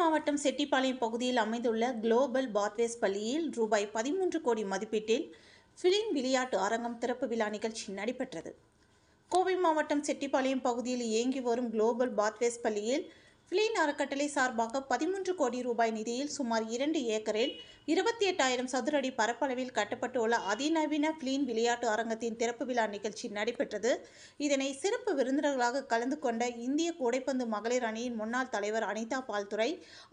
மாவட்டம் செட்டிப்பாளையம் பகுதியில் அமைந்துள்ள குளோபல் பாத்வேஸ் பள்ளியில் ரூபாய் பதிமூன்று கோடி மதிப்பீட்டில் ஃபிலிம் விளையாட்டு அரங்கம் திறப்பு விழா நிகழ்ச்சி நடைபெற்றது. கோவை மாவட்டம் செட்டிப்பாளையம் பகுதியில் இயங்கி வரும் குளோபல் பாத்வேஸ் பள்ளியில் ஃபிலின் அறக்கட்டளை சார்பாக பதிமூன்று கோடி ரூபாய் நிதியில் சுமார் இரண்டு ஏக்கரில் இருபத்தி எட்டாயிரம் சதுர அடி பரப்பளவில் கட்டப்பட்டுள்ள அதிநவீன ஃபிலீன் விளையாட்டு அரங்கத்தின் திறப்பு விழா நிகழ்ச்சி நடைபெற்றது. இதனை சிறப்பு விருந்தினர்களாக கலந்து கொண்ட இந்திய கூடைப்பந்து மகளிர் அணியின் முன்னாள் தலைவர் அனிதா பால்துறை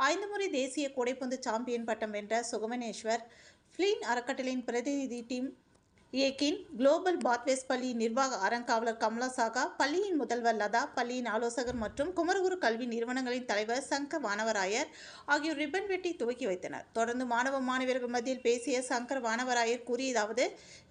ஐந்து முறை தேசிய கூடைப்பந்து சாம்பியன் பட்டம் வென்ற சுகமனேஸ்வர் ஃபிலீன் அறக்கட்டளையின் பிரதிநிதி டீம் ஏக்கின் குளோபல் பாத்வேஸ் பள்ளி நிர்வாக அறங்காவலர் கமலா சாகா பள்ளியின் முதல்வர் லதா பள்ளியின் ஆலோசகர் மற்றும் குமரகுரு கல்வி நிறுவனங்களின் தலைவர் சங்கர் வானவராயர் ஆகியோர் ரிப்பன் வெட்டி துவக்கி வைத்தனர். தொடர்ந்து மாணவ மாணவியர்கள் மத்தியில் பேசிய சங்கர் வானவராயர் கூறியதாவது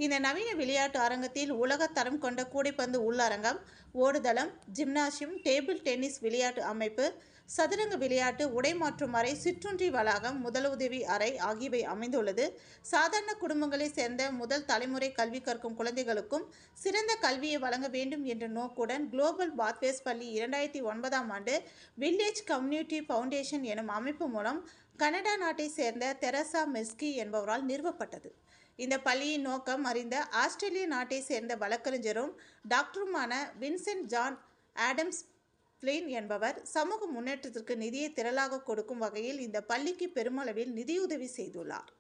இந்த நவீன விளையாட்டு அரங்கத்தில் உலக தரம் கொண்ட கூடைப்பந்து உள்ளரங்கம் ஓடுதளம் ஜிம்னாசியம் டேபிள் டென்னிஸ் விளையாட்டு அமைப்பு சதுரங்க விளையாட்டு உடை மாற்றும் அறை சிற்றுன்றி வளாகம் முதலுதவி அறை ஆகியவை அமைந்துள்ளது. சாதாரண குடும்பங்களைச் சேர்ந்த முதல் தலைமுறை கல்வி கற்கும் குழந்தைகளுக்கும் சிறந்த கல்வியை வழங்க வேண்டும் என்ற நோக்குடன் குளோபல் பாத்வேஸ் பள்ளி இரண்டாயிரத்தி ஒன்பதாம் ஆண்டு வில்லேஜ் கம்யூனிட்டி ஃபவுண்டேஷன் எனும் அமைப்பு மூலம் கனடா நாட்டை சேர்ந்த தெரசா மெஸ்கி என்பவரால் நிறுவப்பட்டது. இந்த பள்ளியின் நோக்கம் அறிந்த ஆஸ்திரேலிய நாட்டை சேர்ந்த வழக்கறிஞரும் டாக்டருமான வின்சென்ட் ஜான் ஆடம்ஸ் பிளேன் என்பவர் சமூக முன்னேற்றத்திற்கு நிதியை திரளாக கொடுக்கும் வகையில் இந்த பள்ளிக்கு பெருமளவில் நிதியுதவி செய்துள்ளார்.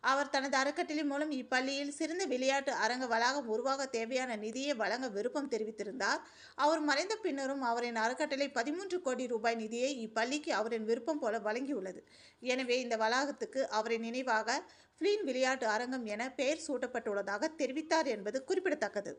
அவர் தனது அறக்கட்டளை மூலம் இப்பள்ளியில் சிறந்த விளையாட்டு அரங்க வளாகம் உருவாக தேவையான நிதியை வழங்க விருப்பம் தெரிவித்திருந்தார். அவர் மறைந்த பின்னரும் அவரின் அறக்கட்டளை பதிமூன்று கோடி ரூபாய் நிதியை இப்பள்ளிக்கு அவரின் விருப்பம் போல வழங்கியுள்ளது. எனவே இந்த வளாகத்துக்கு அவரின் நினைவாக ஃபிளீன் விளையாட்டு அரங்கம் என பெயர் சூட்டப்பட்டுள்ளதாக தெரிவித்தார் என்பது குறிப்பிடத்தக்கது.